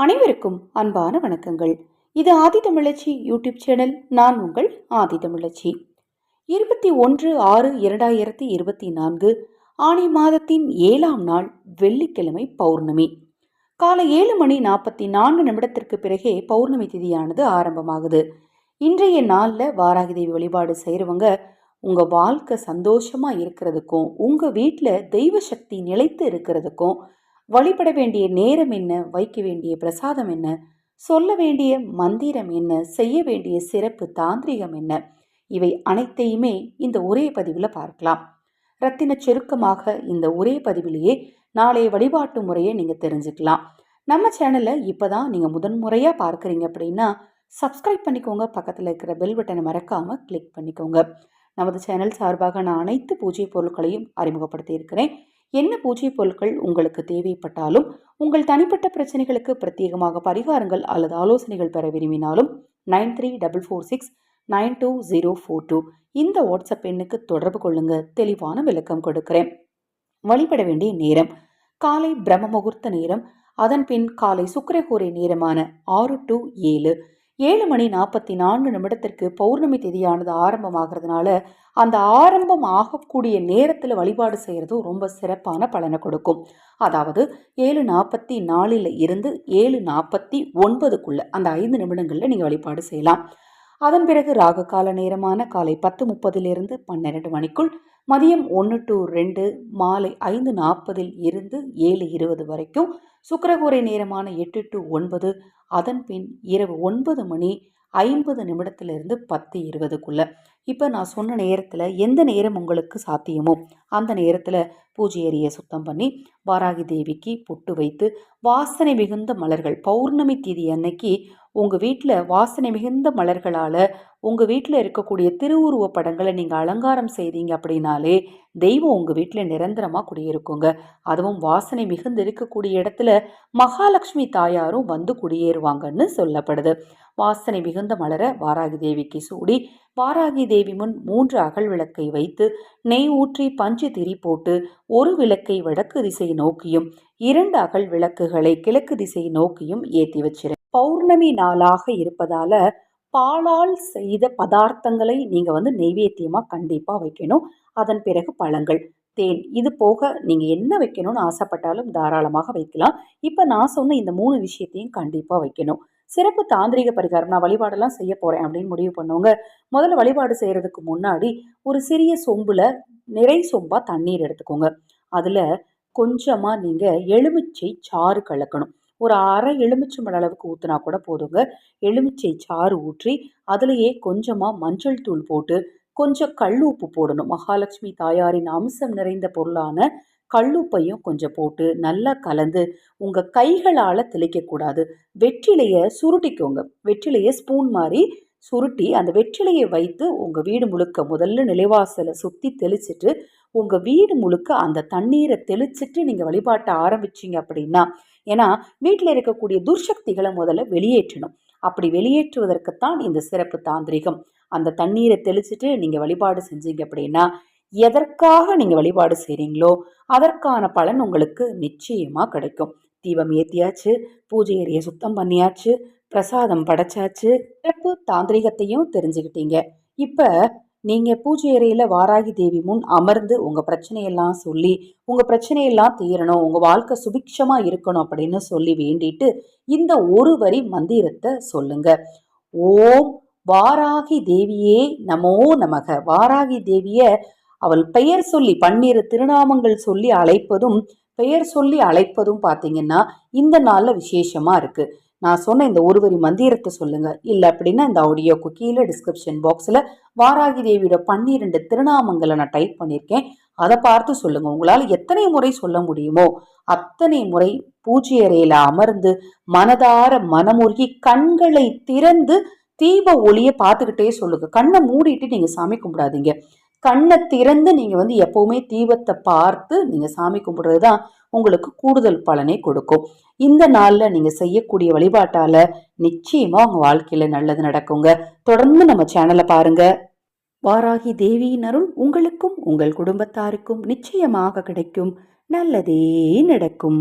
அனைவருக்கும் அன்பான வணக்கங்கள். இது ஆதி தமிழச்சி யூடியூப் சேனல் நான் உங்கள் ஆதி தமிழச்சி. இருபத்தி ஒன்று ஆறு இரண்டாயிரத்தி இருபத்தி நான்கு ஆணி மாதத்தின் ஏழாம் நாள் வெள்ளிக்கிழமை பௌர்ணமி. காலை ஏழு மணி நாற்பத்தி நான்கு நிமிடத்திற்கு பிறகே பௌர்ணமி திதியானது ஆரம்பமாகுது. இன்றைய நாளில் வாராகி தேவி வழிபாடு செய்கிறவங்க உங்கள் வாழ்க்கை சந்தோஷமாக இருக்கிறதுக்கும் உங்கள் வீட்டில் தெய்வ சக்தி நிலைத்து இருக்கிறதுக்கும் வழிபட வேண்டிய நேரம் என்ன? வைக்க வேண்டிய பிரசாதம் என்ன? சொல்ல வேண்டிய மந்திரம் என்ன? செய்ய வேண்டிய சிறப்பு தாந்திரிகம் என்ன? இவை அனைத்தையுமே இந்த ஒரே பதிவில் பார்க்கலாம். ரத்தின சுருக்கமாக இந்த ஒரே பதிவிலேயே நாளைய வழிபாட்டு முறையை நீங்கள் தெரிஞ்சுக்கலாம். நம்ம சேனலை இப்போ தான் நீங்கள் முதன்முறையாக பார்க்குறீங்க அப்படின்னா சப்ஸ்கிரைப் பண்ணிக்கோங்க. பக்கத்தில் இருக்கிற பெல் பட்டனை மறக்காமல் கிளிக் பண்ணிக்கோங்க. நமது சேனல் சார்பாக நான் அனைத்து பூஜை பொருட்களையும் அறிமுகப்படுத்தி இருக்கிறேன் என்ன பூஜை பொருட்கள் உங்களுக்கு தேவைப்பட்டாலும் உங்கள் தனிப்பட்ட பிரச்சனைகளுக்கு பிரத்யேகமாக பரிகாரங்கள் அல்லது ஆலோசனைகள் பெற விரும்பினாலும் nine three double four six nine two zero four two இந்த வாட்ஸ்அப் எண்ணுக்கு தொடர்பு கொள்ளுங்க. தெளிவான விளக்கம் கொடுக்கிறேன். வழிபட வேண்டிய நேரம். காலை பிரம்ம முகூர்த்த நேரம். அதன் பின் காலை சுக்கரகூரை நேரமான ஆறு டு ஏழு. ஏழு மணி நாற்பத்தி நான்கு நிமிடத்திற்கு பௌர்ணமி திதியானது ஆரம்பமாகிறதுனால அந்த ஆரம்பம் ஆகக்கூடிய நேரத்தில் வழிபாடு செய்கிறதும் ரொம்ப சிறப்பான பலனை கொடுக்கும். அதாவது ஏழு நாற்பத்தி நாலில் இருந்து ஏழு நாற்பத்தி ஒன்பதுக்குள்ளே அந்த ஐந்து நிமிடங்களில் நீங்கள் வழிபாடு செய்யலாம். அதன் பிறகு ராகு கால நேரமான காலை பத்து முப்பதிலிருந்து பன்னிரண்டு மணிக்குள் மதியம் ஒன்று டு ரெண்டு மாலை ஐந்து நாற்பதில் இருந்து ஏழு இருபது வரைக்கும் சுக்கரகோரை நேரமான எட்டு டு ஒன்பது அதன் பின் இரவு ஒன்பது மணி ஐம்பது நிமிடத்திலிருந்து பத்து இருபதுக்குள்ள. இப்போ நான் சொன்ன நேரத்தில் எந்த நேரம் உங்களுக்கு சாத்தியமோ அந்த நேரத்தில் பூஜை எறியை சுத்தம் பண்ணி வாராகி தேவிக்கு பொட்டு வைத்து வாசனை மிகுந்த மலர்கள் பௌர்ணமி தீதி அன்னைக்கு உங்கள் வீட்டில் வாசனை மிகுந்த மலர்களால் உங்கள் வீட்டில் இருக்கக்கூடிய திருவுருவ படங்களை நீங்கள் அலங்காரம் செய்தீங்க அப்படின்னாலே தெய்வம் உங்கள் வீட்டில் நிரந்தரமாக குடியிருக்குங்க. அதுவும் வாசனை மிகுந்து இருக்கக்கூடிய இடத்துல மகாலட்சுமி தாயாரும் வந்து குடியேறுவாங்கன்னு சொல்லப்படுது. வாசனை மிகுந்த மலரை வாராகி தேவிக்கு சூடி வாராகி தேவி முன் மூன்று அகல் விளக்கை வைத்து நெய் ஊற்றி பஞ்சு திரி போட்டு ஒரு விளக்கை வடக்கு திசை நோக்கியும் இரண்டு அகல் விளக்குகளை கிழக்கு திசை நோக்கியும் ஏற்றி வச்சிரு பௌர்ணமி நாளாக இருப்பதால பாலால் செய்த பதார்த்தங்களை நீங்கள் வந்து நெய்வேத்தியமாக கண்டிப்பாக வைக்கணும். அதன் பிறகு பழங்கள் தேன். இது போக நீங்கள் என்ன வைக்கணும்னு ஆசைப்பட்டாலும் தாராளமாக வைக்கலாம். இப்போ நான் சொன்ன இந்த மூணு விஷயத்தையும் கண்டிப்பாக வைக்கணும். சிறப்பு தாந்திரிக பரிகாரம். நான் வழிபாடெல்லாம் செய்ய போகிறேன் அப்படின்னு முடிவு பண்ணவங்க முதல்ல வழிபாடு செய்கிறதுக்கு முன்னாடி ஒரு சிறிய சொம்பில் நிறை சொம்பாக தண்ணீர் எடுத்துக்கோங்க. அதில் கொஞ்சமாக நீங்கள் எலுமிச்சை சாறு கலக்கணும். ஒரு அரை எலுமிச்சம்பழ அளவுக்கு ஊற்றினா கூட போதுங்க. எலுமிச்சை சாறு ஊற்றி அதுலேயே கொஞ்சமாக மஞ்சள் தூள் போட்டு கொஞ்சம் கல் உப்பு போடணும். மகாலட்சுமி தாயாரின் அம்சம் நிறைந்த பொருளான கல்லுப்பையும் கொஞ்சம் போட்டு நல்லா கலந்து உங்கள் கைகளால் தெளிக்கக்கூடாது வெற்றிலையை சுருட்டிக்கோங்க. வெற்றிலையை ஸ்பூன் மாதிரி சுருட்டி அந்த வெற்றிலையை வைத்து உங்கள் வீடு முழுக்க முதல்ல நிலைவாசலை சுற்றி தெளிச்சிட்டு உங்கள் வீடு முழுக்க அந்த தண்ணீரை தெளிச்சிட்டு நீங்கள் வழிபாட்டை ஆரம்பிச்சிங்க அப்படின்னா ஏன்னா வீட்டில் இருக்கக்கூடிய துர்சக்திகளை முதல்ல வெளியேற்றணும். அப்படி வெளியேற்றுவதற்குத்தான் இந்த சிறப்பு தாந்திரிகம். அந்த தண்ணீரை தெளிச்சிட்டு நீங்கள் வழிபாடு செஞ்சீங்க அப்படின்னா எதற்காக நீங்கள் வழிபாடு செய்கிறீங்களோ அதற்கான பலன் உங்களுக்கு நிச்சயமாக கிடைக்கும். தீபம் ஏற்றியாச்சு பூஜை அறையை சுத்தம் பண்ணியாச்சு பிரசாதம் படைச்சாச்சு சிறப்பு தாந்திரிகத்தையும் தெரிஞ்சுக்கிட்டீங்க. இப்போ நீங்கள் பூஜை அறையில் வாராகி தேவி முன் அமர்ந்து உங்கள் பிரச்சனையெல்லாம் சொல்லி உங்கள் பிரச்சனையெல்லாம் தீரணும் உங்கள் வாழ்க்கை சுபிக்ஷமாக இருக்கணும் அப்படின்னு சொல்லி வேண்டிட்டு இந்த ஒரு வரி மந்திரத்தை சொல்லுங்க. ஓம் வாராகி தேவியே நமோ நமக. வாராகி தேவியை அவள் பெயர் சொல்லி பன்னிரு திருநாமங்கள் சொல்லி அழைப்பதும் பெயர் சொல்லி அழைப்பதும் பார்த்தீங்கன்னா இந்த நாளில் விசேஷமாக இருக்குது நான் சொன்ன இந்த ஒரு வரி மந்திரத்தை சொல்லுங்க. இல்லை அப்படின்னா இந்த ஆடியோக்கு கீழே டிஸ்கிரிப்ஷன் பாக்ஸில் வாராகி தேவியோட பன்னிரெண்டு திருநாமங்களை நான் டைப் பண்ணியிருக்கேன் அதை பார்த்து சொல்லுங்க. உங்களால் எத்தனை முறை சொல்ல முடியுமோ அத்தனை முறை பூஜை அறையில் அமர்ந்து மனதார மனமுருகி கண்களை திறந்து தீப ஒளியை பார்த்துக்கிட்டே சொல்லுங்க. கண்ணை மூடிட்டு நீங்கள் சாமி கும்பிடாதீங்க. கண்ணை திறந்து நீங்கள் வந்து எப்போவுமே தீபத்தை பார்த்து நீங்கள் சாமி கும்பிட்றது தான் உங்களுக்கு கூடுதல் பலனை கொடுக்கும். இந்த நாளில் நீங்கள் செய்யக்கூடிய வழிபாட்டால் நிச்சயமாக உங்கள் வாழ்க்கையில் நல்லது நடக்குங்க. தொடர்ந்து நம்ம சேனலை பாருங்க. வாராகி தேவியின் அருள் உங்களுக்கும் உங்கள் குடும்பத்தாருக்கும் நிச்சயமாக கிடைக்கும். நல்லதே நடக்கும்.